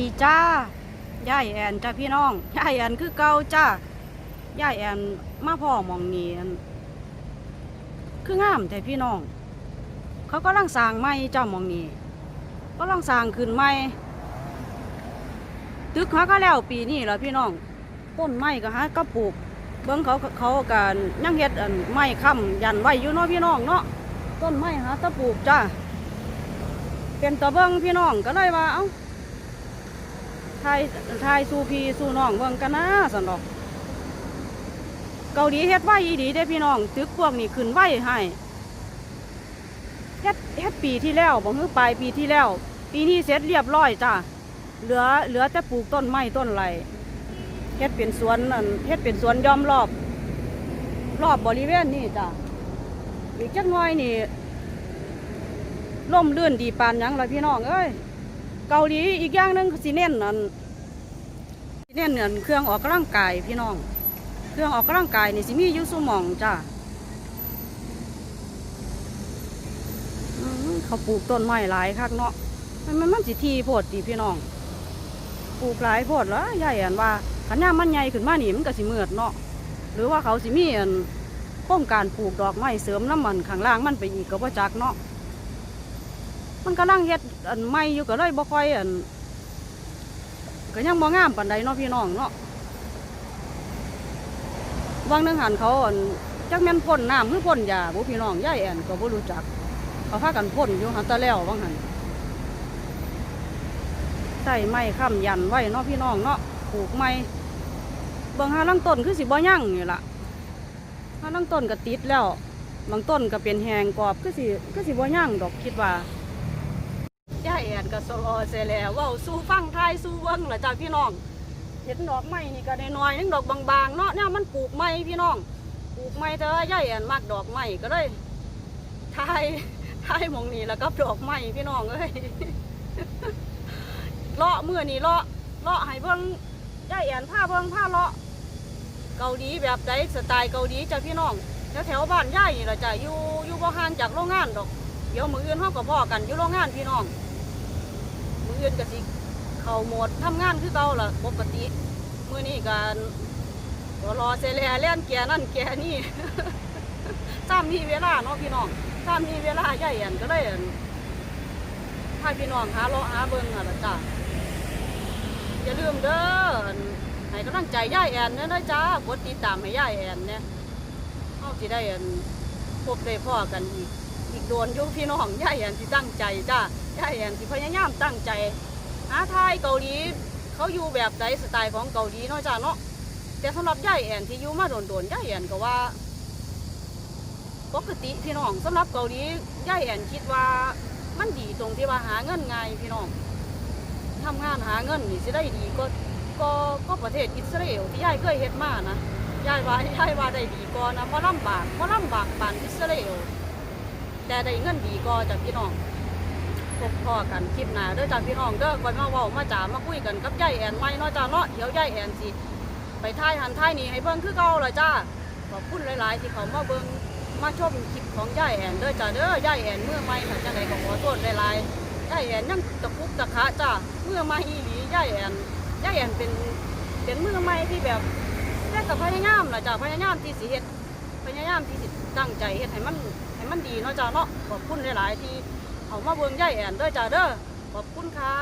ดีจ้าย่ายแอนจ้าพี่น้องย่ายแอนคือเก่าจ้าย่ายแอนมาพ่อมองนี้อันคืองามแต่พี่น้อง เขาก็ลังสร้างไม้เจ้ามองนี้ก็ลังสร้างขึ้นไม้ตึกเขาก็แล้วปีนี้แล้วพี่น้องต้นไม้ก็ฮะก็ปลูก เบิ่งเขาเขากันยังเฮ็ดไม้ค้ำยันไว้อยู่เนาะพี่น้องเนาะต้นไม้หาตะปลูกจ้าเป็นตะเบิ่งพี่น้องก็เลยว่าเอ้าายทายสู้พี่สู้น้องเบิ่งกันนะสันดอก เกาหลีเฮ็ดไหวอีดีได้พี่น้องตึกพวกนี้ขึ้นไหวให้เฮ็ดเฮ็ดปีที่แล้วบอกคือปลายปีที่แล้ว ปีนี้เสร็จเรียบร้อยจ้าเหลือเหลือแต่ปลูกต้นไม้ต้นไรเฮ็ดเป็นสวนนั่นเฮ็ดเป็นสวนย้อมรอบ รอบบริเวณนี่จ้าอีกจักน่อยนี่ล่มลื่นดีปานยังเล่ะพี่น้องเอ้ย เกาหลีอีกอย่างหนึ่งสิเน้นนั่นสิเน้นเนั่นเครื่องออกกำลังกายพี่น้อง เครื่องออกกำลังกายนี่สิมียูสุมองจ้าเขาปลูกต้นไม้หลายคักเนาะมันมันมันสิทีโพดดีพี่น้อง ปลูกหลายโพดแล้วยายอันว่าขันย่ามันใหญ่ขึ้นมาหนีมันก็สิเมือดเนาะหรือว่าเขาสิมีอันโครงการปลูกดอกไม้เสริมน้ำมันข้างล่างมันไปอีกก็บ่จักเนาะ มันกำลังเฮ็ดอันใหม่อยู่ก็เลยบ่ค่อยอันก็ยังบ่งามปานใดเนาะพี่น้องเนาะวางนึงหันเขาอันจักแม่นพ่นน้ำหรือพ่นยาบ่พี่น้องยายแอนก็บ่รู้จัก เขาพากันพ่นอยู่หันตะแล้วบางหันใส่ไม้ค้ำยันไว้เนาะพี่น้องเนาะปลูกไม้เบิ่งหาลังต้นคือสิบ่ยั่งนี่ล่ะหาลังต้นก็ติดแล้วบางต้นก็เป็นแหงกรอบคือสิคือสิบ่ยั่งดอกคิดว่า แอนกับโซโลเซแลเว่าสู้ฟังไทยสู้เวิงเหรอจ้าพี่น้อง เห็นดอกไม้นี่ก็ได้น้อยนึงดอกบางๆเนาะเนี่ยมันปลูกไม้พี่น้องปลูกไม้แต่ว่าย่าแอนมากดอกไม้ก็เลยไทายทยมองนี่แล้วก็ดอกไม้พี่น้องเอ้ยเลาะเมื่อนี่เลาะเลาะให้เบิ่งย่าแอนผ้าเบิ่งผ้าเลาะเกาหลีแบบใดสไตล์เกาหลีจ้าพี่น้องแถวแถวบ้านย่ายนี่แหละจ้ะอยู่อยู่บ่ห่างจากโรงงานดอก เดี๋ยวมืออื่นเฮาก็พ่อกันอยู่โรงงานพี่น้อง อื่นก็สิเข้าโหมดทำงานคือเก่าล่ะปกติมื้อนี้กันรอเซเลเล่นแกนั่นแกนี่ซ้ำมีเวลาเนาะพี่น้องซ้ำมีเวลาใหญ่อันก็เลยอันพาพี่น้องหาเลาะหาเบิ่งอะล่ะจ้าอย่าลืมเด้ออั่นให้กำลังใจย่ายแอนเด้อนะจ้ากดติดตามให้ย่ายแอนเนี่ยเฮาสิได้อันพบได้พ่อกันอีก อีกโดนยุพี่น้องย่าแอนที่ตั้งใจจ้าย่าแอนที่พยายามตั้งใจหาไทยเกาหลีเขาอยู่แบบไดสไตล์ของเกาหลีเนาะจ้าเนาะแต่สำหรับย่าแอนที่อยู่มาโดนๆย่าแอนก็ว่าปกติพี่น้องสำหรับเกาหลีย่าแอนคิดว่ามันดีตรงที่ว่าหาเงินง่ายพี่น้องทำงานหาเงินนี่สิได้ดีก็ก็ก็ประเทศอิสราเอลที่ย่ายเคยเฮ็ดมานะย่ายว่าย่ายว่าได้ดีก็นะเพราะลำบากเพราะลำบากปานอิสราเอล แต่ได้เงินดีก็จากพี่น้องพบพ่อกันคลิปหน้าเด้อจากพี่น้องเด้อก่อนมาเว้ามาจ๋ามาคุยกันกับยายแอนไม่เนาะจ้าเนาะเดี๋ยวยายแอนสิไปท่ายหันท่ายนี่ให้เบิ่งคือเก่าเลยจ้าขอบคุณหลาย ๆ ที่เขามาเบิ่งมาชมคลิปของยายแอนเด้อจ้าเด้อยายแอนเมื่อไม่ค่ะจังไดก็ขอโทษหลายๆยายแอนยังตะคุกตะคะจ้าเมื่อไม่อีหลียายแอนยายแอนเป็นเป็นมือใหม่ที่แบบแต่กับพยายามล่ะจ้าพยายามที่สิเฮ็ด ยายามที่สิตั้งใจเฮ็ดให้มันให้มันดีเนาะจ้าเนาะขอบคุณหลายๆที่เขามาเบิ่งย่ายแอนเด้อจ้าเด้อขอบคุณค่ะ